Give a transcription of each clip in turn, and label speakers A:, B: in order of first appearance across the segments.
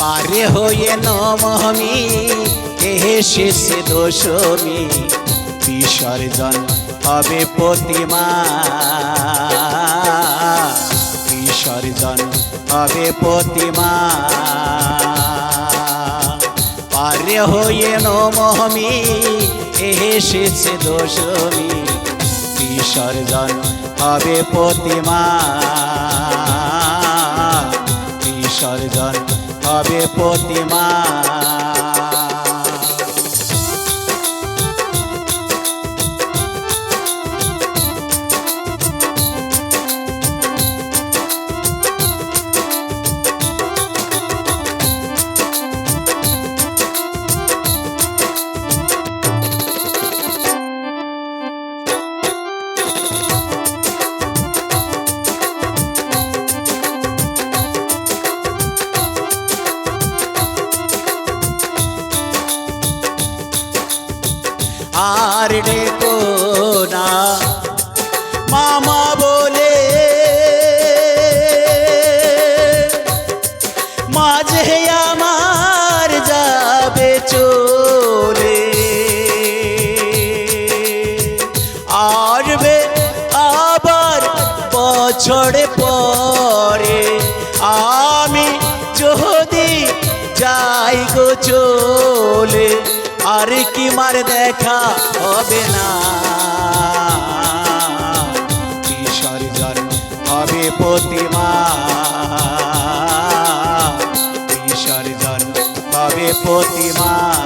A: পারে হয়ে নমহমি এসেছে দশমী বিসর্জন হবে প্রতিমা। বিসর্জন হবে প্রতিমা। পারে হয়ে নমহমি এসেছে দশমী বিসর্জন হবে প্রতিমা। বিসর্জন হবে প্রতিমা। আর ডেকো না। মামা বলে, মাঝে আমার যাবে চলে। আসবে আবার বছর পরে আমি যদি যাই গো চলে। আর কি মার দেখা হবে না? বিসর্জন হবে প্রতিমা। বিসর্জন হবে প্রতিমা।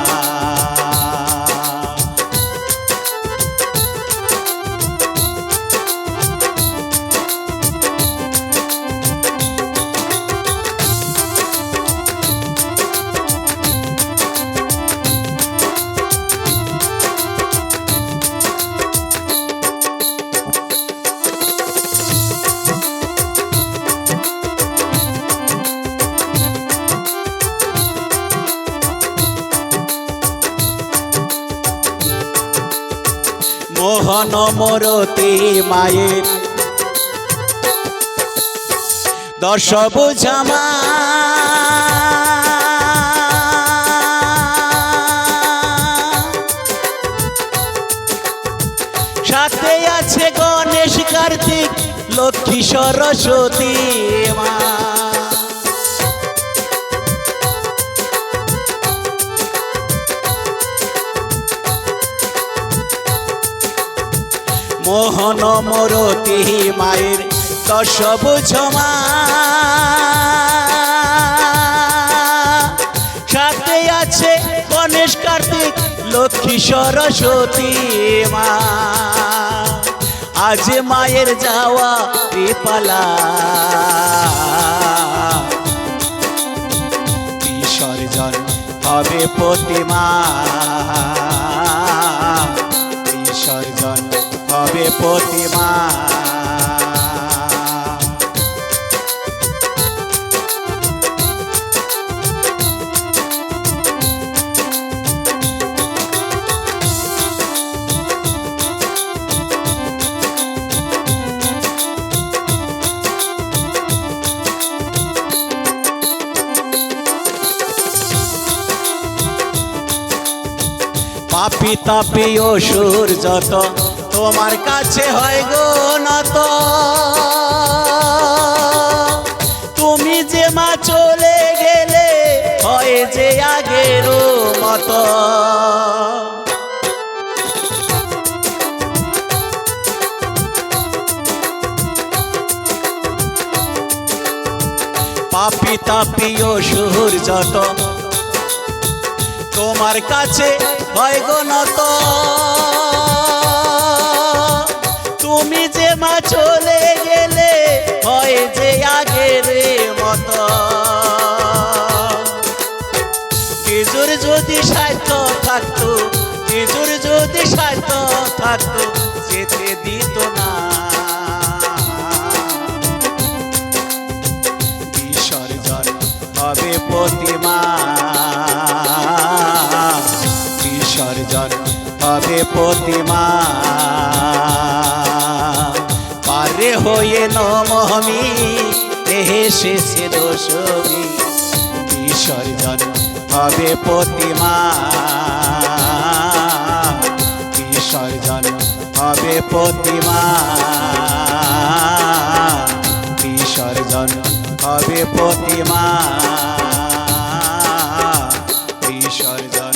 A: মোহন মরতে মায়ের। দশ বুঝামা সাথে আছে গণেশ কার্তিক লক্ষ্মী সরস্বতী মা। মোহন মরতি মায়ের দশ বুঝমা সাথে আছে গণেশ কার্তিক, লক্ষ্মী সরস্বতী মা। আজ মায়ের যাওয়া বিপালা বিসর্জন হবে প্রতিমা। বিসর্জন হবে প্রতিমা। পাপি তাপি অসুর যত তোমার কাছে হয় গো নত। তুমি যে মা চলে গেলে হয় যে আগের মত। পাপি তাপি অসুর যত। তোমার কাছে হয় গো নত। নিজুর যদি সাহিত্য থাকতো, নিজুর যদি সাহিত্য থাকতো, যেতে দিত না। বিসর্জন হবে প্রতিমা। বিসর্জন হবে প্রতিমা। পারে হয়ে নমহমি এসেছে দশমী হবে প্রতিমা। বিসর্জন হবে প্রতিমা। বিসর্জন হবে প্রতিমা। বিসর্জন